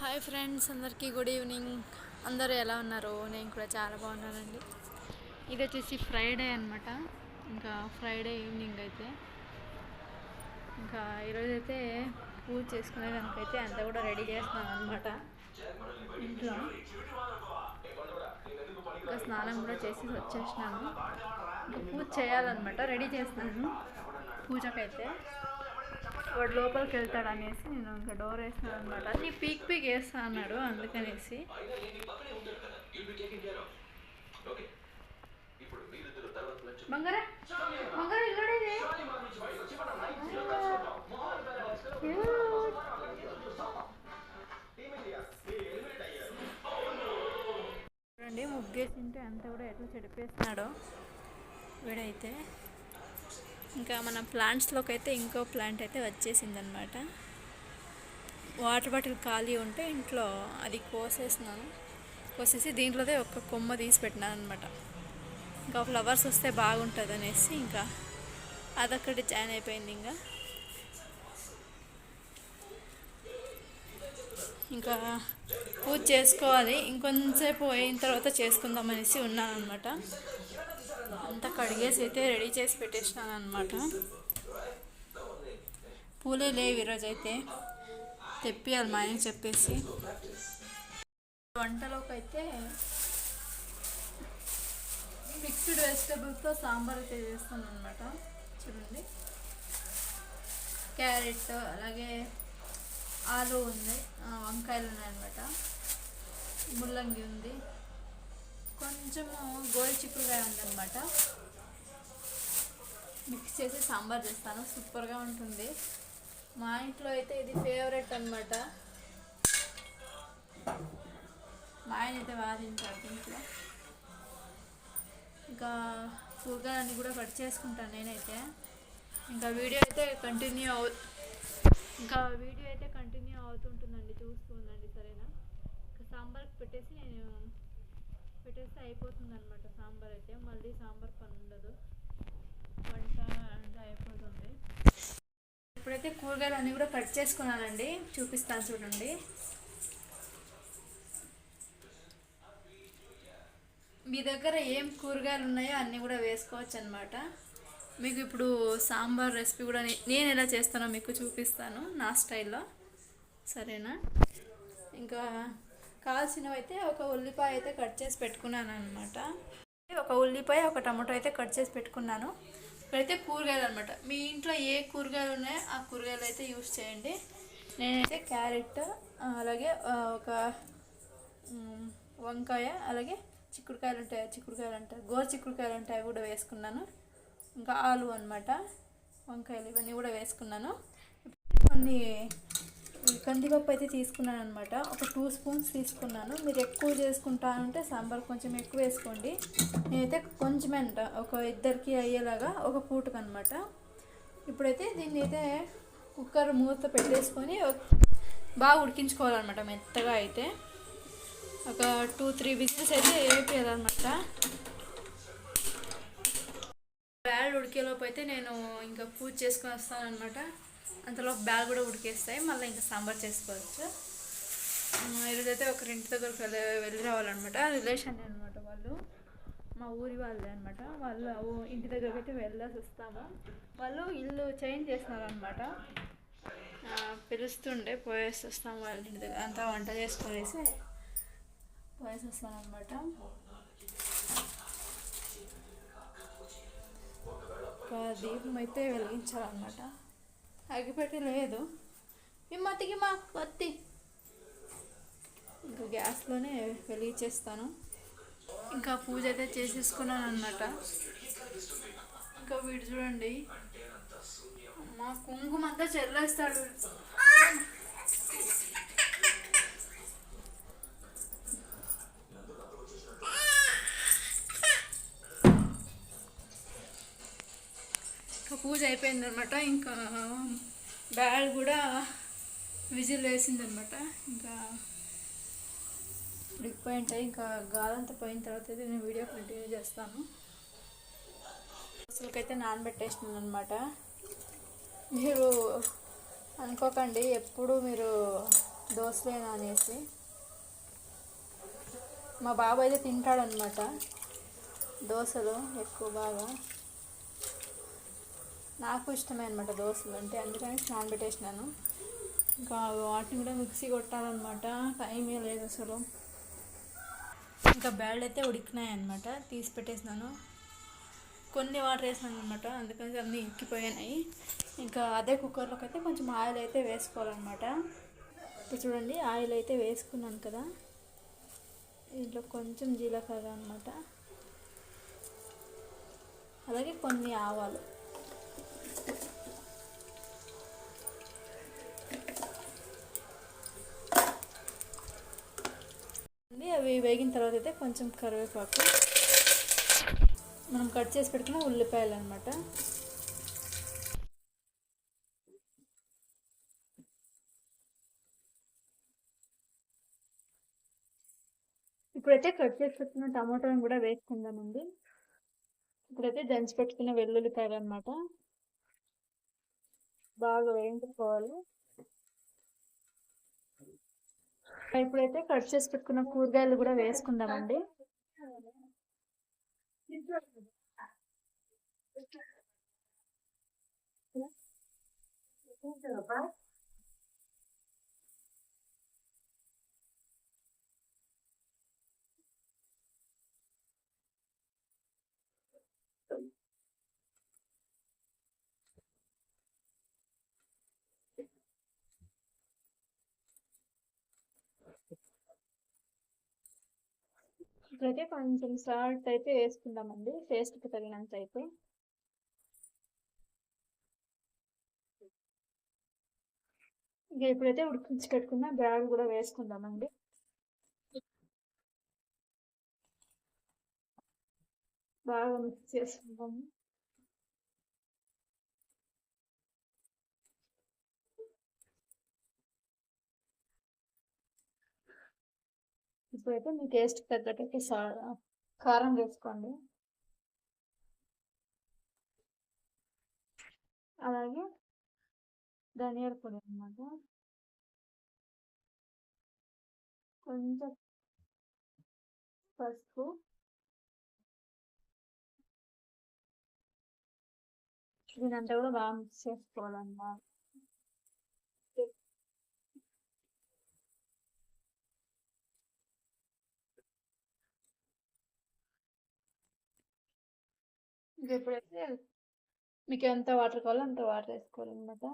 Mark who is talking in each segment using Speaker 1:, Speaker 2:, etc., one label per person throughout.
Speaker 1: Hi friends అందరికీ good evening. అందరూ ఎలా ఉన్నారు? నేను కూడా చాలా బాగున్నానండి. ఇది వచ్చేసి ఫ్రైడే అనమాట ఇంకా ఫ్రైడే ఈవినింగ్ అయితే. ఇంకా ఈరోజైతే పూజ చేసుకునే దానికైతే అంతా కూడా రెడీ చేస్తున్నాను అనమాట ఇంట్లో. ఇంకా స్నానం కూడా చేసి వచ్చేసినాను ఇంకా పూజ చేయాలన్నమాట. రెడీ చేస్తున్నాను పూజకైతే. వాడు లోపలికి వెళ్తాడు అనేసి నేను ఇంకా డోర్ వేస్తాను అనమాట అన్ని పీక్ పీక్ వేస్తా అన్నాడు అందుకనేసి. బంగారా బంగారా ఇల్లుడేది చూడండి ముగ్గేసింటే అంతా కూడా ఎట్లా చెడిపేస్తున్నాడో వీడైతే ఇంకా మన ప్లాంట్స్లోకి అయితే ఇంకో ప్లాంట్ అయితే వచ్చేసింది అనమాట వాటర్ బాటిల్ ఖాళీ ఉంటే ఇంట్లో అది కోసేసినాను. కోసేసి దీంట్లోదే ఒక కొమ్మ తీసి పెట్టినాను అనమాట ఇంకా ఫ్లవర్స్ వస్తే బాగుంటుంది అనేసి ఇంకా అదొక్కటి జాయిన్ అయిపోయింది ఇంకా. ఇంకా పూజ చేసుకోవాలి. ఇంకొంచెంసేపు అయిన తర్వాత చేసుకుందాం అనేసి ఉన్నాను అనమాట అంతా కడిగేసి అయితే రెడీ చేసి పెట్టేసినాను అనమాట పూలే లేవు ఈరోజు అయితే తెప్పియాలి మా ఆయనకి చెప్పేసి. వంటలోకి అయితే మిక్స్డ్ వెజిటబుల్స్తో సాంబార్ అయితే చేస్తాను అనమాట చూడండి. క్యారెట్ అలాగే ఆలు ఉంది వంకాయలు ఉన్నాయన్నమాట. ముల్లంగి ఉంది. కొంచెము గోల్ చిక్కుడుకాయ ఉందన్నమాట. మిక్స్ చేసి సాంబార్ చేస్తాను. సూపర్గా ఉంటుంది. మా ఇంట్లో అయితే ఇది ఫేవరెట్ అనమాట మా ఆయన అయితే బాగా తింటారు దీంట్లో. ఇంకా కూరగాయలన్నీ కూడా కట్ చేసుకుంటాను నేనైతే. ఇంకా వీడియో అయితే కంటిన్యూ అవు ఇంకా వీడియో అయితే కంటిన్యూ అవుతుంటుందండి. చూస్తుందండి సరేనా? ఇంకా సాంబార్కి పెట్టేసి నేను పెట్టేస్తే అయిపోతుంది అనమాట సాంబార్ అయితే మళ్ళీ సాంబార్ పని ఉండదు వంట అంటే అయిపోతుంది. ఇప్పుడైతే కూరగాయలు అన్నీ కూడా కట్ చేసుకున్నానండి. చూపిస్తాను చూడండి. మీ దగ్గర ఏం కూరగాయలు ఉన్నాయో అన్నీ కూడా వేసుకోవచ్చు అనమాట మీకు ఇప్పుడు సాంబార్ రెసిపీ కూడా నేను ఎలా చేస్తానో మీకు చూపిస్తాను నా స్టైల్లో. సరేనా? ఇంకా కావాల్సినవి అయితే ఒక ఉల్లిపాయ అయితే కట్ చేసి పెట్టుకున్నాను అనమాట ఒక ఉల్లిపాయ ఒక టమాటో అయితే కట్ చేసి పెట్టుకున్నాను. ఇక్కడైతే కూరగాయలు అనమాట మీ ఇంట్లో ఏ కూరగాయలు ఉన్నాయో ఆ కూరగాయలు అయితే యూస్ చేయండి. నేనైతే క్యారెట్ అలాగే ఒక వంకాయ అలాగే చిక్కుడుకాయలు ఉంటాయి చిక్కుడుకాయలు ఉంటాయి గోరు చిక్కుడుకాయలు ఉంటాయి కూడా వేసుకున్నాను. ఇంకా ఆలు అనమాట వంకాయలు ఇవన్నీ కూడా వేసుకున్నాను. కొన్ని కందిపప్పు అయితే తీసుకున్నాను అనమాట ఒక టూ స్పూన్స్ తీసుకున్నాను. మీరు ఎక్కువ చేసుకుంటా అంటే సాంబార్ కొంచెం ఎక్కువ వేసుకోండి. నేనైతే కొంచెమే అంట ఒక ఇద్దరికి అయ్యేలాగా ఒక పూటకు అనమాట ఇప్పుడైతే దీన్ని అయితే కుక్కర్ మూత పెట్టేసుకొని బాగా ఉడికించుకోవాలన్నమాట మెత్తగా అయితే. ఒక టూ త్రీ విజిల్స్ అయితే వేపేయాలన్నమాట. బ్యాల్ ఉడికేలోపు అయితే నేను ఇంకా పూజ చేసుకొని వస్తాను అంతలోపు అంతలో బ్యాల్ కూడా ఉడికేస్తాయి. మళ్ళీ ఇంకా సాంబార్ చేసుకోవచ్చు. ఈరోజైతే ఒకరి ఇంటి దగ్గరకు వెళ్ళి వెళ్ళి రావాలన్నమాట. రిలేషన్ అనమాట వాళ్ళు. మా ఊరి వాళ్ళే అనమాట వాళ్ళు ఊ- ఇంటి దగ్గరకు అయితే వెళ్ళాల్సి వస్తాము. వాళ్ళు ఇల్లు చేంజ్ చేస్తున్నారనమాట పిలుస్తుండే పోయేసి వస్తాము వాళ్ళ ఇంటి దగ్గర. అంతా వంట చేసుకునేసి పోయేసి వస్తానమాట అనమాట ఒక దీపం అయితే వెలిగించాలన్నమాట. అగిపెట్టి లేదు. ఈ మతికి మా వత్తి. ఇంకా గ్యాస్లోనే వెలిగించేస్తాను. ఇంకా పూజ అయితే చేసేసుకున్నాను అన్నమాట ఇంకా వీడు చూడండి. మా కుంకుమంతా చెల్లేస్తాడు. అయిపోయిందనమాట ఇంకా బ్యాగ్ కూడా విజిల్ వేసిందనమాట ఇంకా ఉడికిపోయింటాయి ఇంకా గాలంతా పోయిన తర్వాత అయితే నేను వీడియో కంటిన్యూ చేస్తాను. అసలుకైతే నానబెట్టేసినాను అనమాట మీరు అనుకోకండి ఎప్పుడు మీరు దోశలేనా అనేసి. మా బాబు అయితే తింటాడనమాట దోశలు ఎక్కువ బాగా. నాకు ఇష్టమే అనమాట దోశలు. అంటే అందుకని స్నాన్ పెట్టేసినాను. ఇంకా వాటిని కూడా మిక్సీ కొట్టాలన్నమాట. టైమే లేదు అసలు. ఇంకా బ్యాడ్ అయితే ఉడికినాయి అనమాట తీసి పెట్టేసినాను. కొన్ని వాటర్ వేసాను అనమాట అందుకని అన్నీ ఎక్కిపోయినాయి ఇంకా అదే కుక్కర్లోకి అయితే కొంచెం ఆయిల్ అయితే వేసుకోవాలన్నమాట. ఇప్పుడు చూడండి ఆయిల్ అయితే వేసుకున్నాను కదా. ఇంట్లో కొంచెం జీలకర్ర అనమాట అలాగే కొన్ని ఆవాలు. అవి వేగిన తర్వాత అయితే కొంచెం కరివేపాకు. మనం కట్ చేసి పెట్టుకున్న ఉల్లిపాయలు అనమాట ఇప్పుడైతే కట్ చేసి పెట్టుకున్న టమాటోని కూడా వేసుకుందామండి. ఇప్పుడైతే దంచి పెట్టుకున్న వెల్లుల్లిపాయలు అనమాట బాగా వేయించుకోవాలి. ఇప్పుడైతే కట్ చేసి పెట్టుకున్న కూరగాయలు కూడా వేసుకుందామండి. ఇప్పుడైతే కొంచెం సాల్ట్ అయితే వేసుకుందామండి. టేస్ట్కి తగినంత అయితే ఇక ఇప్పుడైతే ఉడికించి పెట్టుకున్న బ్యాగ్ కూడా వేసుకుందామండి. బాగా మిక్స్ చేసుకుందాము. ఇప్పుడైతే మీ టేస్ట్ తగ్గట్టు సా కారం వేసుకోండి. అలాగే ధనియాల పొడి అనమాట కొంచెం పసుపు. దీనంతా కూడా బాగా మిక్స్ చేసుకోవాలన్నమాట. ఇది ఎప్పుడైతే మీకు ఎంత వాటర్ కావాలో అంత వాటర్ వేసుకోవాలన్నమాట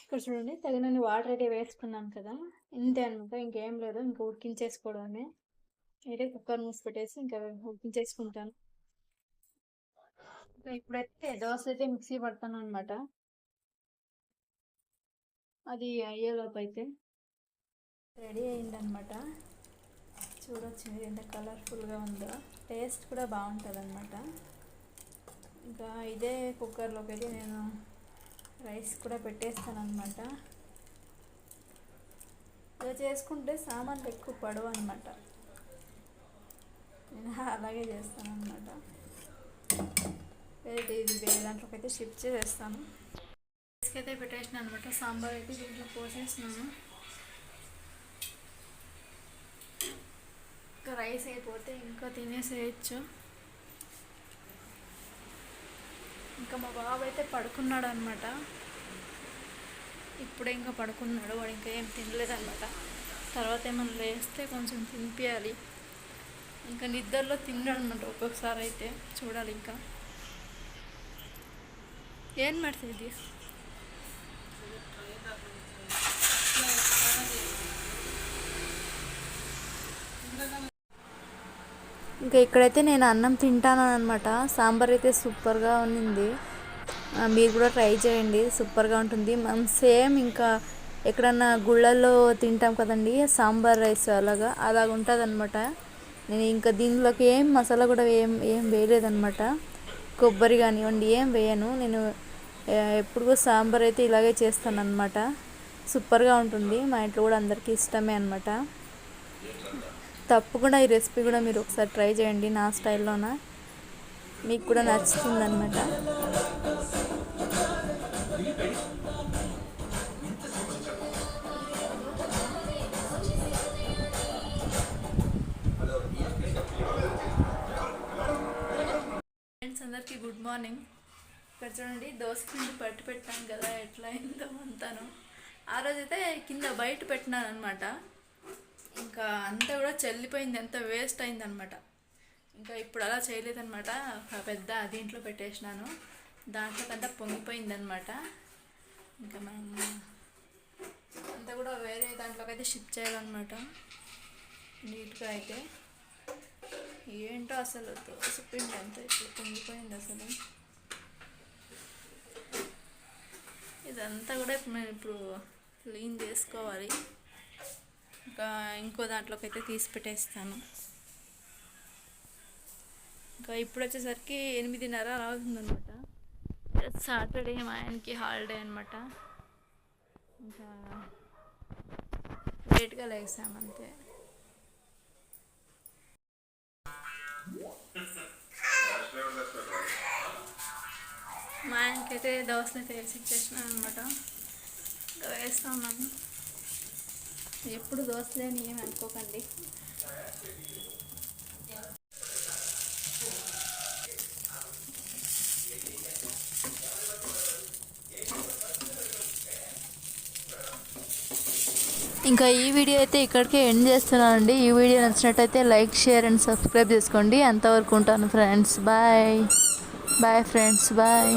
Speaker 1: ఇక్కడ చూడండి తగినన్ని వాటర్ అయితే వేసుకున్నాను కదా ఇంతే అనమాట ఇంకేం లేదు ఇంకా ఉడికించేసుకోవడమే అయితే కుక్కర్ మూసి పెట్టేసి ఇంకా ఉడికించేసుకుంటాను ఇప్పుడైతే దోశ అయితే మిక్సీ పడతాను అనమాట అది అయ్యేలోపు అయితే. రెడీ అయిందనమాట చూడొచ్చు మీరు ఎంత కలర్ఫుల్గా ఉందో. టేస్ట్ కూడా బాగుంటుంది అనమాట ఇంకా ఇదే కుక్కర్లోకి అయితే నేను రైస్ కూడా పెట్టేస్తాను అనమాట ఇలా చేసుకుంటే సామాన్లు ఎక్కువ పడవు అనమాట నేను అలాగే చేస్తాను అనమాట వేరే ఇది వేరే దాంట్లోకి అయితే షిఫ్ట్ చేసేస్తాను. రైస్కి అయితే పెట్టేసిన అనమాట సాంబార్ అయితే దీంట్లో పోసేసినాను ఇంకా రైస్ అయిపోతే ఇంకా తినేసేయచ్చు ఇంకా మా బాబు అయితే పడుకున్నాడు అనమాట ఇప్పుడే ఇంకా పడుకున్నాడు వాడు ఇంకా ఏం తినలేదన్నమాట తర్వాత ఏమైనా లేస్తే కొంచెం తినిపించాలి ఇంకా నిద్రలో తిన్నాడు అనమాట ఒక్కొక్కసారి అయితే చూడాలి ఇంకా ఏం ಮಾಡ್ತಿದ್ದಿ ఇంకా ఇక్కడైతే నేను అన్నం తింటాను అనమాట సాంబార్ అయితే సూపర్గా ఉన్నింది మీరు కూడా ట్రై చేయండి. సూపర్గా ఉంటుంది. మనం సేమ్ ఇంకా ఎక్కడన్నా గుళ్ళల్లో తింటాం కదండి సాంబార్ రైస్ అలాగా అలాగ ఉంటుంది అనమాట నేను ఇంకా దీనిలోకి ఏం మసాలా కూడా ఏం ఏం వేయలేదనమాట కొబ్బరి కానివ్వండి ఏం వేయను. నేను ఎప్పుడు సాంబార్ అయితే ఇలాగే చేస్తాను అనమాట సూపర్గా ఉంటుంది. మా ఇంట్లో కూడా అందరికీ ఇష్టమే అనమాట తప్పకుండా ఈ రెసిపీ కూడా మీరు ఒకసారి ట్రై చేయండి నా స్టైల్లోన. మీకు కూడా నచ్చుతుంది అనమాట ఫ్రెండ్స్ అందరికీ గుడ్ మార్నింగ్ ఇక్కడ చూడండి దోశ పిండి పట్టి పెట్టాను కదా ఎట్లా అయిందో అంతాను. ఆ రోజైతే కింద బయట పెట్టినాను అనమాట ఇంకా అంతా కూడా చెల్లిపోయింది ఎంత వేస్ట్ అయింది అనమాట ఇంకా ఇప్పుడు అలా చేయలేదనమాట. పెద్ద దీంట్లో పెట్టేసినాను. దాంట్లో అంతా పొంగిపోయింది అనమాట ఇంకా మనం అంతా కూడా వేరే దాంట్లోకి అయితే షిఫ్ట్ చేయాలన్నమాట నీట్గా అయితే. ఏంటో అసలు దోశ పిండి ఇట్లా పొంగిపోయింది అసలు. ఇదంతా కూడా ఇప్పుడు మేము ఇప్పుడు క్లీన్ చేసుకోవాలి. ఇంకా ఇంకో దాంట్లోకి అయితే తీసి పెట్టేస్తాను ఇంకా ఇప్పుడు వచ్చేసరికి ఎనిమిదిన్నర అలా అవుతుందన్నమాట సాటర్డే మా ఆయనకి హాలిడే అనమాట ఇంకా లేట్గా లేసామంతే మా ఆయనకైతే దోశని తెలిసి ఇచ్చేసినాను అనమాట ఇంకా వేస్తా ఉన్నాను ఎప్పుడు దోశలేని ఏమి అనుకోకండి. ఇంకా ఈ వీడియో అయితే ఇక్కడికే ఎండ్ చేస్తున్నానండి. ఈ వీడియో నచ్చినట్టయితే లైక్ షేర్ అండ్ సబ్స్క్రైబ్ చేసుకోండి. అంతవరకు ఉంటాను friends. Bye. Bye friends. Bye.